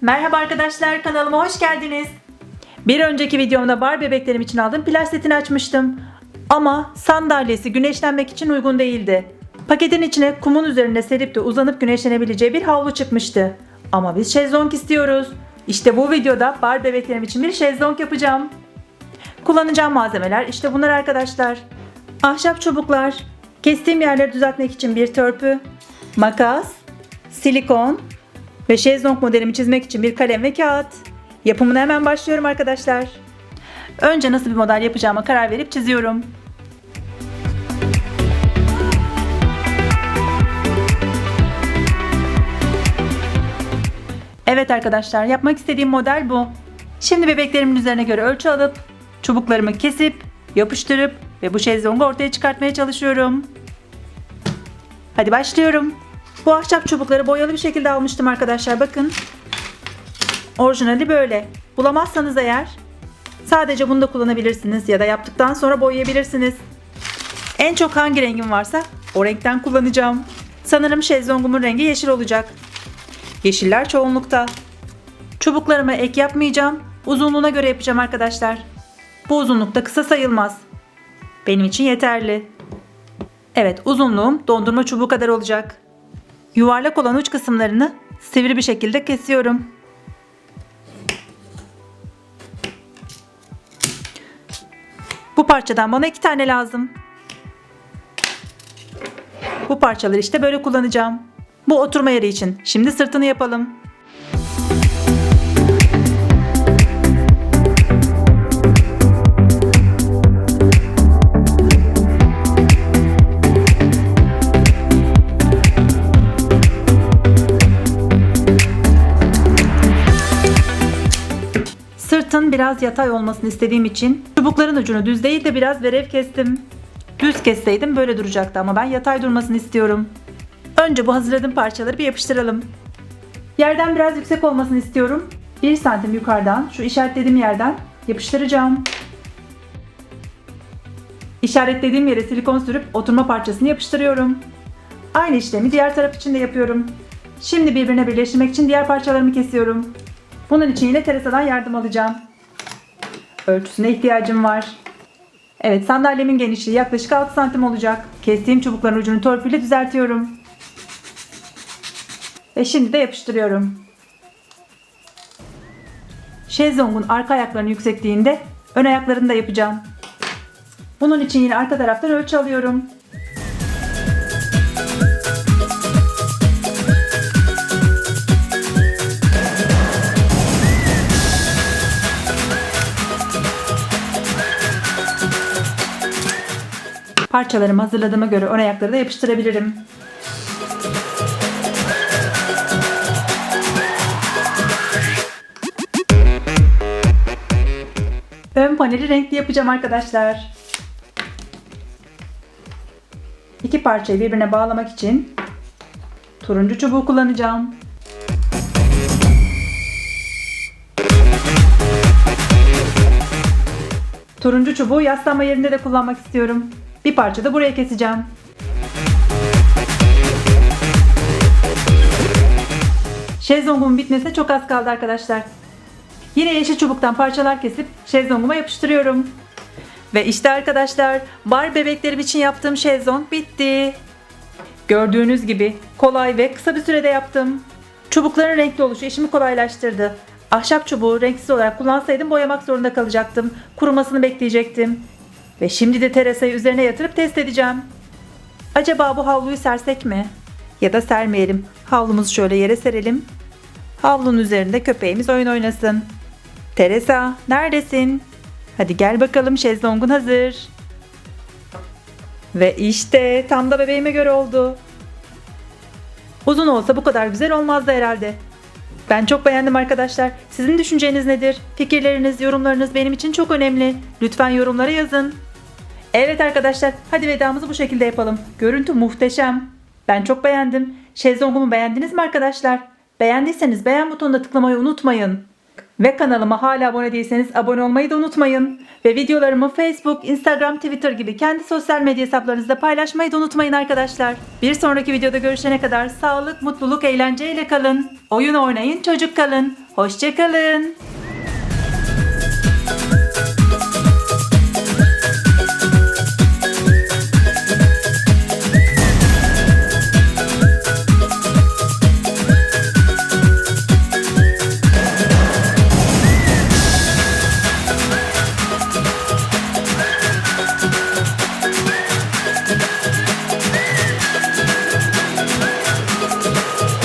Merhaba arkadaşlar kanalıma hoş geldiniz. Bir önceki videomda bar bebeklerim için aldığım plaj setini açmıştım. Ama sandalyesi güneşlenmek için uygun değildi. Paketin içine kumun üzerinde serip de uzanıp güneşlenebileceği bir havlu çıkmıştı. Ama biz şezlong istiyoruz. İşte bu videoda bar bebeklerim için bir şezlong yapacağım. Kullanacağım malzemeler işte bunlar arkadaşlar. Ahşap çubuklar, kestiğim yerleri düzeltmek için bir törpü, makas, silikon ve şezlong modelimi çizmek için bir kalem ve kağıt. Yapımına hemen başlıyorum arkadaşlar. Önce nasıl bir model yapacağıma karar verip çiziyorum. Evet arkadaşlar yapmak istediğim model bu. Şimdi bebeklerimin üzerine göre ölçü alıp çubuklarımı kesip yapıştırıp ve bu şezlongu ortaya çıkartmaya çalışıyorum. Hadi başlıyorum. Bu ahşap çubukları boyalı bir şekilde almıştım arkadaşlar bakın. Orijinali böyle. Bulamazsanız eğer sadece bunu da kullanabilirsiniz ya da yaptıktan sonra boyayabilirsiniz. En çok hangi rengim varsa o renkten kullanacağım. Sanırım şezlongumun rengi yeşil olacak. Yeşiller çoğunlukta. Çubuklarıma ek yapmayacağım. Uzunluğuna göre yapacağım arkadaşlar. Bu uzunlukta kısa sayılmaz. Benim için yeterli. Evet uzunluğum dondurma çubuğu kadar olacak. Yuvarlak olan uç kısımlarını sivri bir şekilde kesiyorum. Bu parçadan bana iki tane lazım. Bu parçaları işte böyle kullanacağım. Bu oturma yeri için. Şimdi sırtını yapalım. Sırtın biraz yatay olmasını istediğim için çubukların ucunu düz değil de biraz verev kestim. Düz kesseydim böyle duracaktı ama ben yatay durmasını istiyorum. Önce bu hazırladığım parçaları bir yapıştıralım. Yerden biraz yüksek olmasını istiyorum. 1 santim yukarıdan şu işaretlediğim yerden yapıştıracağım. İşaretlediğim yere silikon sürüp oturma parçasını yapıştırıyorum. Aynı işlemi diğer taraf için de yapıyorum. Şimdi birbirine birleştirmek için diğer parçalarımı kesiyorum. Bunun için yine Teresa'dan yardım alacağım. Ölçüsüne ihtiyacım var. Evet sandalyemin genişliği yaklaşık 6 santim olacak. Kestiğim çubukların ucunu torpiyle düzeltiyorum. Ve şimdi de yapıştırıyorum. Şezlongun arka ayaklarının yüksekliğinde ön ayaklarını da yapacağım. Bunun için yine arka taraftan ölçü alıyorum. Parçalarımı hazırladığıma göre ön ayakları da yapıştırabilirim. Ön paneli renkli yapacağım arkadaşlar. İki parçayı birbirine bağlamak için turuncu çubuğu kullanacağım. Turuncu çubuğu yaslanma yerinde de kullanmak istiyorum. Bir parça da buraya keseceğim. Şezlongumun bitmesine çok az kaldı arkadaşlar. Yine yeşil çubuktan parçalar kesip şezlonguma yapıştırıyorum. Ve işte arkadaşlar bar bebeklerim için yaptığım şezlong bitti. Gördüğünüz gibi kolay ve kısa bir sürede yaptım. Çubukların renkli oluşu işimi kolaylaştırdı. Ahşap çubuğu renksiz olarak kullansaydım boyamak zorunda kalacaktım. Kurumasını bekleyecektim. Ve şimdi de Teresa'yı üzerine yatırıp test edeceğim. Acaba bu havluyu sersek mi? Ya da sermeyelim. Havlumuzu şöyle yere serelim. Havlunun üzerinde köpeğimiz oyun oynasın. Teresa, neredesin? Hadi gel bakalım şezlongun hazır. Ve işte tam da bebeğime göre oldu. Uzun olsa bu kadar güzel olmazdı herhalde. Ben çok beğendim arkadaşlar. Sizin düşünceniz nedir? Fikirleriniz, yorumlarınız benim için çok önemli. Lütfen yorumlara yazın. Evet arkadaşlar, hadi vedamızı bu şekilde yapalım. Görüntü muhteşem. Ben çok beğendim. Şezlongumu beğendiniz mi arkadaşlar? Beğendiyseniz beğen butonuna tıklamayı unutmayın. Ve kanalıma hala abone değilseniz abone olmayı da unutmayın. Ve videolarımı Facebook, Instagram, Twitter gibi kendi sosyal medya hesaplarınızda paylaşmayı da unutmayın arkadaşlar. Bir sonraki videoda görüşene kadar sağlık, mutluluk, eğlenceyle kalın. Oyun oynayın, çocuk kalın. Hoşçakalın.